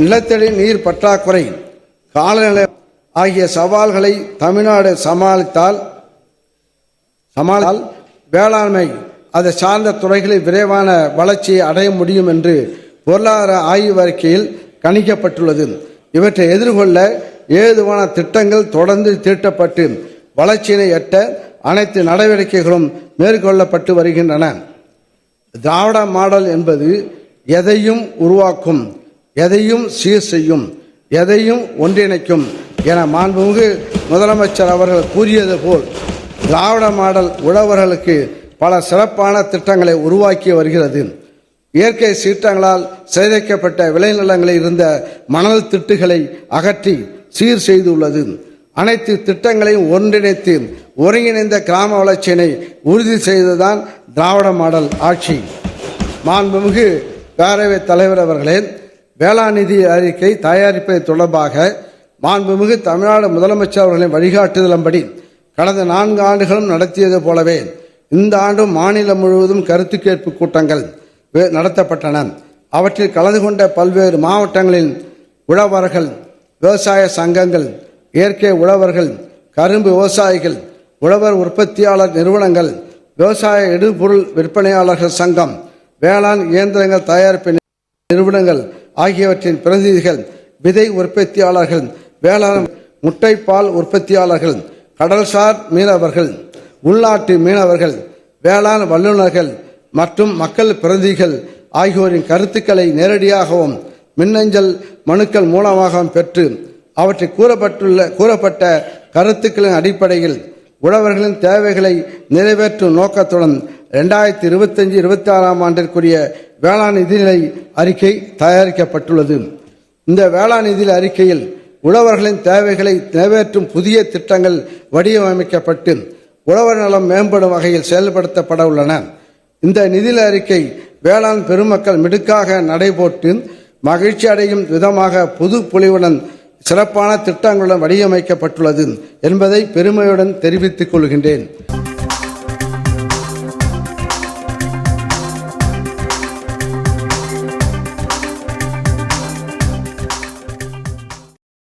நிலத்தடி நீர் பற்றாக்குறை காலநிலை ஆகிய சவால்களை தமிழ்நாடு சமாளித்தால் சமாளித்தால் வேளாண்மை அதை சார்ந்த துறைகளில் விரைவான வளர்ச்சியை அடைய முடியும் என்று பொருளாதார ஆய்வு அறிக்கையில் கணிக்கப்பட்டுள்ளது. இவற்றை எதிர்கொள்ள ஏதுவான திட்டங்கள் தொடர்ந்து தீட்டப்பட்டு வளர்ச்சியினை எட்ட அனைத்து நடவடிக்கைகளும் மேற்கொள்ளப்பட்டு வருகின்றன. திராவிட மாடல் என்பது எதையும் உருவாக்கும் எதையும் சீர் செய்யும் எதையும் ஒன்றிணைக்கும் என மாண்புமிகு முதலமைச்சர் அவர்கள் கூறியது போல் திராவிட மாடல் உழவர்களுக்கு பல சிறப்பான திட்டங்களை உருவாக்கி வருகிறது. இயற்கை சீற்றங்களால் சிதைக்கப்பட்ட விளைநிலங்களில் இருந்த மணல் திட்டுகளை அகற்றி சீர் செய்துள்ளது. அனைத்து திட்டங்களையும் ஒன்றிணைத்து ஒருங்கிணைந்த கிராம வளர்ச்சியினை உறுதி செய்ததுதான் திராவிட மாடல் ஆட்சி. மாண்புமிகு பேரவைத் தலைவர் அவர்களே வேளாண் நிதி அறிக்கை தயாரிப்பது தொடர்பாக மாண்புமிகு தமிழ்நாடு முதலமைச்சர் அவர்களின் வழிகாட்டுதலின்படி கடந்த நான்கு ஆண்டுகளும் நடத்தியது போலவே இந்த ஆண்டும் மாநிலம் முழுவதும் கருத்து கேட்பு கூட்டங்கள் நடத்தப்பட்டன. அவற்றில் கலந்து கொண்ட பல்வேறு மாவட்டங்களின் உழவர்கள் விவசாய சங்கங்கள் இயற்கை உழவர்கள் கரும்பு விவசாயிகள் உழவர் உற்பத்தியாளர் நிறுவனங்கள் விவசாய இடுபொருள் விற்பனையாளர்கள் சங்கம் வேளாண் இயந்திரங்கள் தயாரிப்பு நிறுவனங்கள் ஆகியவற்றின் பிரதிநிதிகள் விதை உற்பத்தியாளர்கள் வேளாண் முட்டைப்பால் உற்பத்தியாளர்கள் கடல்சார் மீனவர்கள் உள்நாட்டு மீனவர்கள் வேளாண் வல்லுநர்கள் மற்றும் மக்கள் பிரதிநிதிகள் ஆகியோரின் கருத்துக்களை நேரடியாகவும் மின்னஞ்சல் மனுக்கள் மூலமாகவும் பெற்று அவற்றில் கூறப்பட்டுள்ள கூறப்பட்ட கருத்துக்களின் அடிப்படையில் உழவர்களின் தேவைகளை நிறைவேற்றும் நோக்கத்துடன் ரெண்டாயிரத்தி இருபத்தஞ்சு இருபத்தி ஆறாம் ஆண்டிற்குரிய வேளாண் நிதிநிலை அறிக்கை தயாரிக்கப்பட்டுள்ளது. இந்த வேளாண் நிதி அறிக்கையில் உழவர்களின் தேவைகளை நிறைவேற்றும் புதிய திட்டங்கள் வடிவமைக்கப்பட்டு உழவர் நலம் மேம்படும் வகையில் செயல்படுத்தப்பட உள்ளன. இந்த நிதி அறிக்கை வேளாண் பெருமக்கள் மிடுக்காக நடைபோட்டு மகிழ்ச்சி அடையும் விதமாக புது பொலிவுடன் சிறப்பான திட்டங்களுடன் வடிவமைக்கப்பட்டுள்ளது என்பதை பெருமையுடன் தெரிவித்துக் கொள்கின்றேன்.